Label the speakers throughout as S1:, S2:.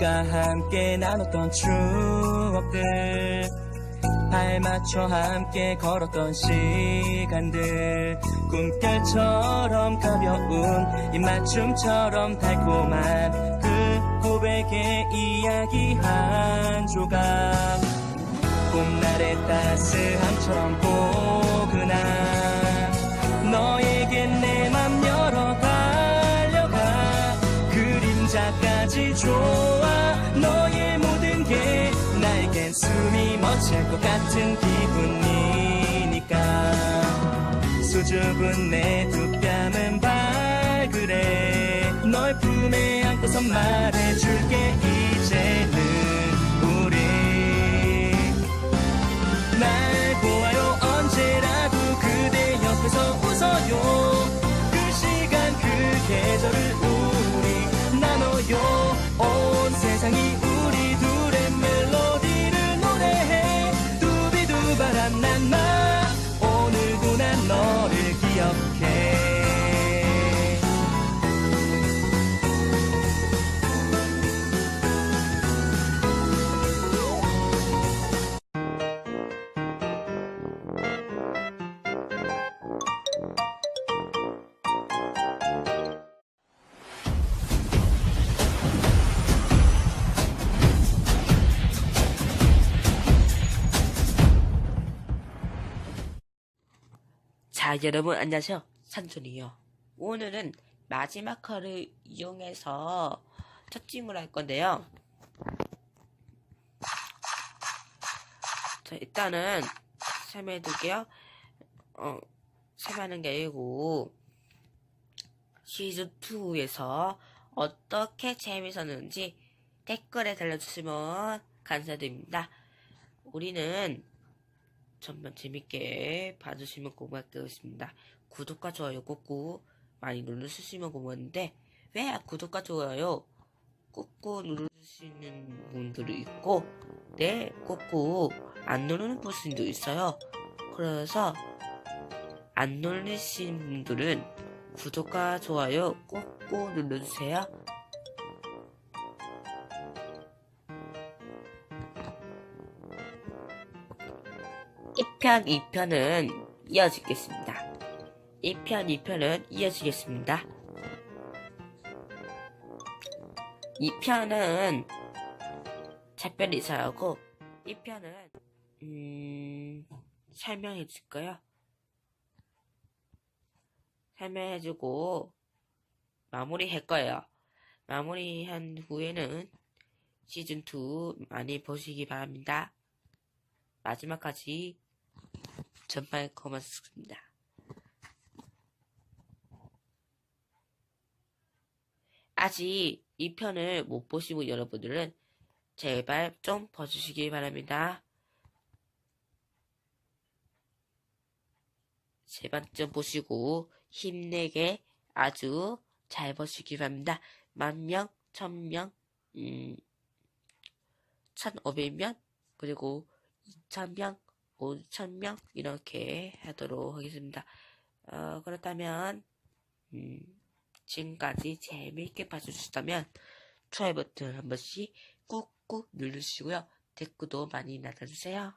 S1: 우리가 함께 나눴던 추억들 발맞춰 함께 걸었던 시간들. 꿈결처럼 가벼운 입맞춤처럼 달콤한 그 고백의 이야기 한 조각. 봄날의 따스함처럼 포근한 너에게 내 맘 열어 달려가 그림자까지 좋 멎을 것 같은 기분이니까. 수줍은 내 두 뺨은 발그레 널 품에 안고서 말해줄게 이제는
S2: 자, 여러분 안녕하세요. 산준이요. 오늘은 마지막 칼을 이용해서 특징을 할 건데요. 자, 일단은 설명해 드릴게요. 어, 설명하는 게 아니고 시즌2에서 어떻게 재밌었는지 댓글에 달려주시면 감사드립니다. 우리는 정말 재밌게 봐주시면 고맙겠습니다. 구독과 좋아요 꾹꾹 많이 눌러주시면 고맙는데 왜 구독과 좋아요 꾹꾹 눌러주시는 분들이 있고 네 꾹꾹 안 누르는 분들도 있어요. 그래서 안 누르신 분들은 구독과 좋아요 꾹꾹 눌러주세요. 이 편, 2편은 이어지겠습니다. 1편, 2편은 이어지겠습니다. 2편은 작별 이사하고 1편은 음, 설명해 줄 거요. 설명해 주고 마무리 할 거예요. 마무리한 후에는 시즌2 많이 보시기 바랍니다. 마지막까지 정말 고맙습니다. 아직 이 편을 못 보시고 여러분들은 제발 좀 봐주시기 바랍니다. 제발 좀 보시고 힘내게 아주 잘 보시기 바랍니다. 만 명, 천 명, 음, 천오백 명, 그리고 2,000명, 5,000명 이렇게 하도록 하겠습니다. 어, 그렇다면 음, 지금까지 재미있게 봐주셨다면 좋아요 버튼 한 번씩 꾹꾹 누르시고요. 댓글도 많이 남겨주세요.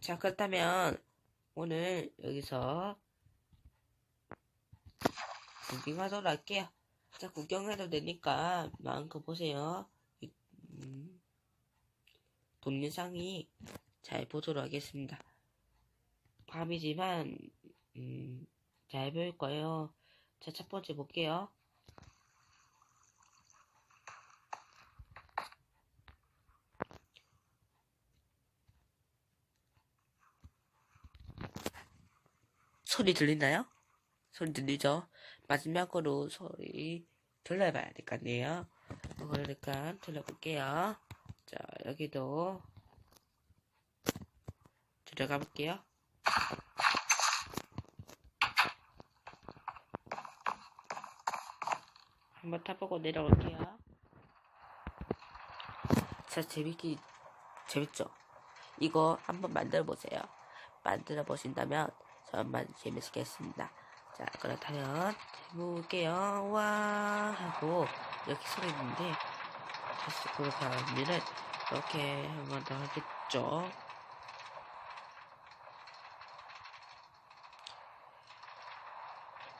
S2: 자 그렇다면 오늘 여기서 구경하도록 할게요. 자, 구경해도 되니까 마음껏 보세요. 이- 음, 동영상이 잘 보도록 하겠습니다. 밤이지만 음, 잘 보일 거예요. 자, 첫 번째 볼게요. 소리 들리나요? 소리 들리죠? 마지막으로 소리 들려봐야 될거 아니에요? 그러니까 들려볼게요. 자, 여기도 들어가 볼게요. 한번 타보고 내려올게요. 자, 재밌기, 재밌죠? 이거 한번 만들어 보세요. 만들어 보신다면 정말 재밌겠습니다. 자, 그렇다면 해볼게요. 와 하고 이렇게 소리 있는데 다시 그렇게 하면은 이렇게 한 번 더 하겠죠.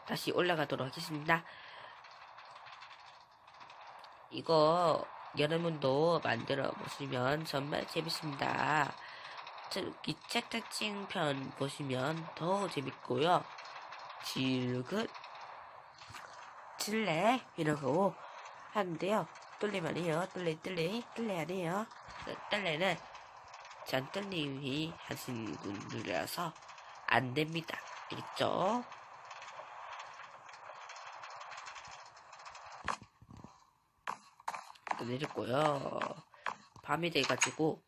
S2: 다시 올라가도록 하겠습니다. 이거 여러분도 만들어 보시면 정말 재밌습니다. 특히 짝짝찡 편 보시면 더 재밌고요. 지르긋, 찔레 이러고 하는데요. 뚫리면 해요. 뚫레 뚫레 뚫레 안 해요. 그 뚫레는 전뚫님이 하신 분들이라서 안 됩니다. 알겠죠? 또 내렸고요. 밤이 돼가지고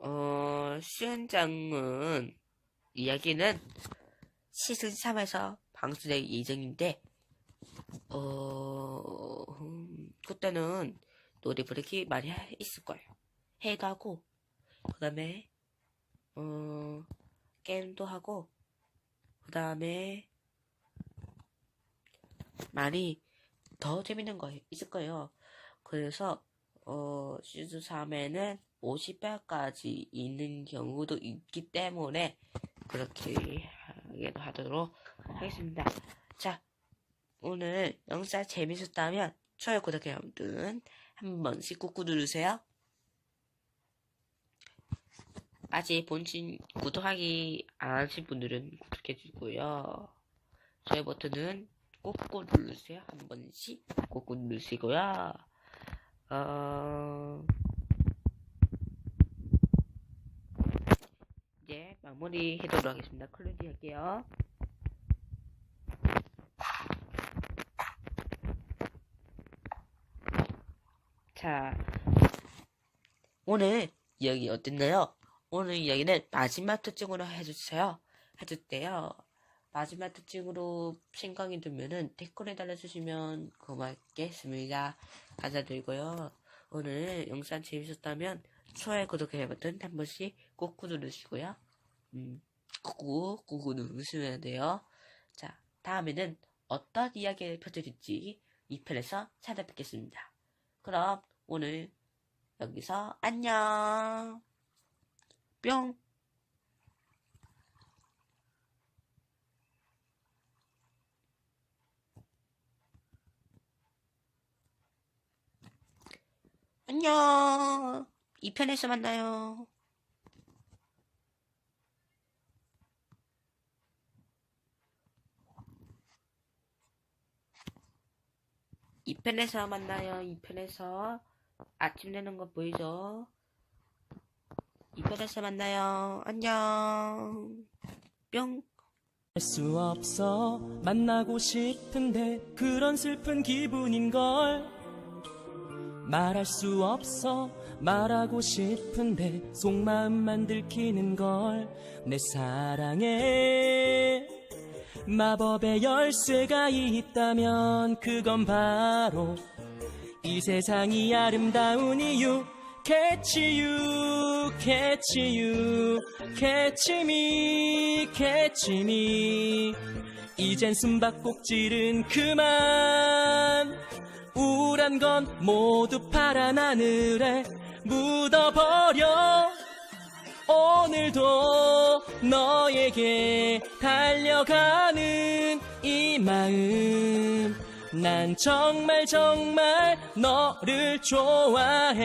S2: 어 수연장은 이야기는 시즌 3에서 방송될 예정인데 어 음, 그때는 노래 부르기 많이 하- 있을 거예요. 해도 하고 그 다음에 어 게임도 하고 그 다음에 많이 더 재밌는 거 있을 거예요. 그래서 어, 시즌 3에는 50회까지 있는 경우도 있기 때문에 그렇게 하기도 하도록 하겠습니다. 자, 오늘 영상 재밌었다면 좋아요, 구독, 알람 버튼 한 번씩 꾹꾹 누르세요. 아직 본진 구독하기 안 하신 분들은 구독해주고요. 좋아요 버튼은 꾹꾹 누르세요. 한 번씩 꾹꾹 누르시고요. 어... 이제 마무리 해도록 하겠습니다. 클로징 할게요. 자, 오늘 이야기 어땠나요? 오늘 이야기는 마지막 특징으로 해주세요. 해줄게요. 마지막 특징으로 생각이 들면은 댓글에 달아주시면 고맙겠습니다. 감사드리고요. 오늘 영상 재밌었다면 좋아요, 구독, 해 버튼 한 번씩 꾹꾹 누르시고요. 음, 꾹꾹, 꾹꾹 누르시면 돼요. 자, 다음에는 어떤 이야기를 펼쳐질지 2편에서 찾아뵙겠습니다. 그럼 오늘 여기서 안녕! 뿅! 안녕! 2편에서 만나요. 이편에서 만나요. 이편에서 아침 되는 거 보이죠? 이편에서 만나요. 안녕. 뿅.
S1: 할 수 없어 만나고 싶은데 그런 슬픈 기분인 걸 말할 수 없어 말하고 싶은데 속마음만 들키는 걸 내 사랑에. 마법의 열쇠가 있다면 그건 바로 이 세상이 아름다운 이유. Catch you, catch you, catch me, catch me 이젠 숨바꼭질은 그만 우울한 건 모두 파란 하늘에 묻어버려. 오늘도 너에게 달려가는 이 마음. 난 정말 정말 너를 좋아해